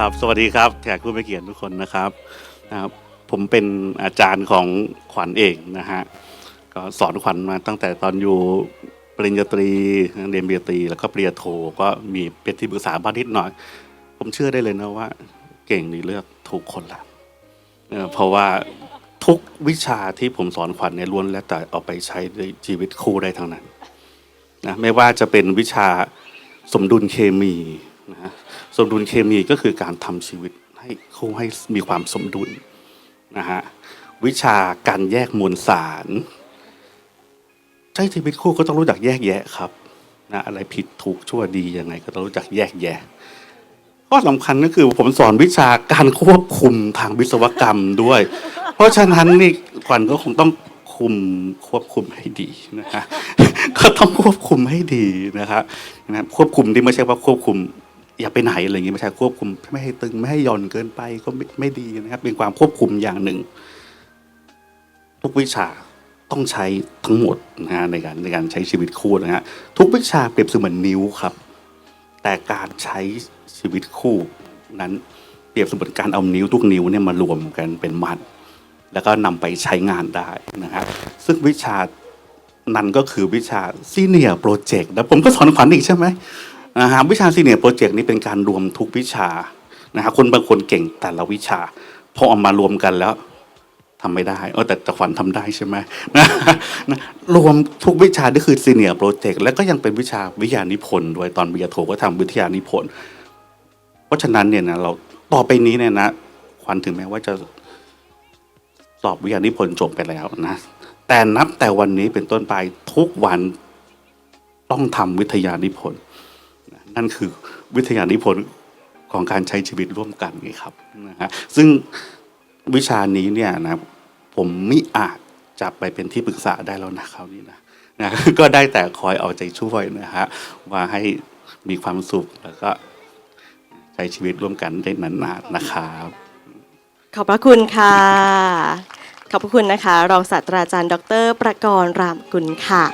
ครับ สวัสดีครับแขกผู้มีเกียรติทุกคนนะครับนะครับผมเป็นอาจารย์ของขวัญเองนะฮะก็สอนขวัญมาตั้งแต่ตอนอยู่ปริญญาตรีเรียนปริญญาตรีแล้วก็ปริญญาโทก็มีเป็นที่ปรึกษาบ้างนิดหน่อย ผมเชื่อได้เลยนะว่า เก่งนี่เลือกถูกคนละเออเพราะว่าทุกวิชาที่ผมสอนขวัญเนี่ยล้วนแล้วแต่เอาไปใช้ในชีวิตคู่ได้ทั้งนั้นนะไม่ว่าจะเป็นวิชาสมดุลเคมีนะฮะ มดุลเคมีก็คือการทำชีวิตให้คู่ให้มีความสมดุลนะฮะวิชาการแยกมวลสารใช้ชีวิตคู่ก็ต้องรู้จักแยกแยะครับนะอะไรผิดถูกชั่วดียังไง ก็ต้องรู้จักแยกแยะข้อสำคัญก็คือผมสอนวิชาการควบคุมทางวิศวกรรมด้วย เพราะฉะนั้นนี่ขวัญก็คงต้องคุมควบคุมให้ดีนะฮะก็ต้องควบคุมให้ดีนะครับนะควบคุมที่ไม่ใช่ว่าควบคุม อย่าไปไหนอะไรอย่างงี้ไม่ใช่ควบคุมไม่ให้ตึงไม่ให้หย่อนเกินไปก็ไม่ไม่ดีนะครับ เป็นความควบคุมอย่างหนึ่ง ทุกวิชาต้องใช้ทั้งหมดนะฮะในการในการใช้ชีวิตคู่นะฮะทุกวิชาเปรียบเสมือนนิ้วครับ แต่การใช้ชีวิตคู่นั้นเปรียบเสมือนการเอานิ้วทุกนิ้วเนี่ยมารวมกันเป็นมัด แล้วก็นำไปใช้งานได้นะครับซึ่งวิชานั้นก็คือวิชาซีเนียร์โปรเจกต์แล้วผมก็สอนขวัญอีกใช่ไหม นะฮะวิชาซีเนียร์โปรเจกต์นี้เป็นการรวมทุกวิชานะฮะคนบางคนเก่งแต่ละวิชา พอเอามารวมกันแล้วทำไม่ได้เออแต่ต่ขวัญทำได้ใช่ไหมนะนะรวมทุกวิชานี่คือซีเนียร์โปรเจกต์แล้วก็ยังเป็นวิชาวิทยานิพนธ์ด้วยตอนวิทยาโทก็ทำวิทยานิพนธ์เพราะฉะนั้นเนี่ยนะเราต่อไปนี้เนี่ยนะขวัญถึงแม้ว่าจะสอบวิทยานิพนธ์จบไปแล้วนะแต่นับแต่วันนี้เป็นต้นไปทุกวันต้องทำวิทยานิพนธ์ นั่นคือวิทยานิพนธ์ของการใช้ชีวิตร่วมกันไงครับนะฮะซึ่งวิชานี้เนี่ยนะผมไม่อาจจะไปเป็นที่ปรึกษาได้แล้วนะคราวนี้นะนะก็ได้แต่คอยเอาใจช่วยนะฮะว่าให้มีความสุขแล้วก็ใช้ชีวิตร่วมกันได้นานๆนะครับ ขอบพระคุณค่ะ ขอบพระคุณนะคะ รองศาสตราจารย์ ดร ประกรณ์รามกุลค่ะ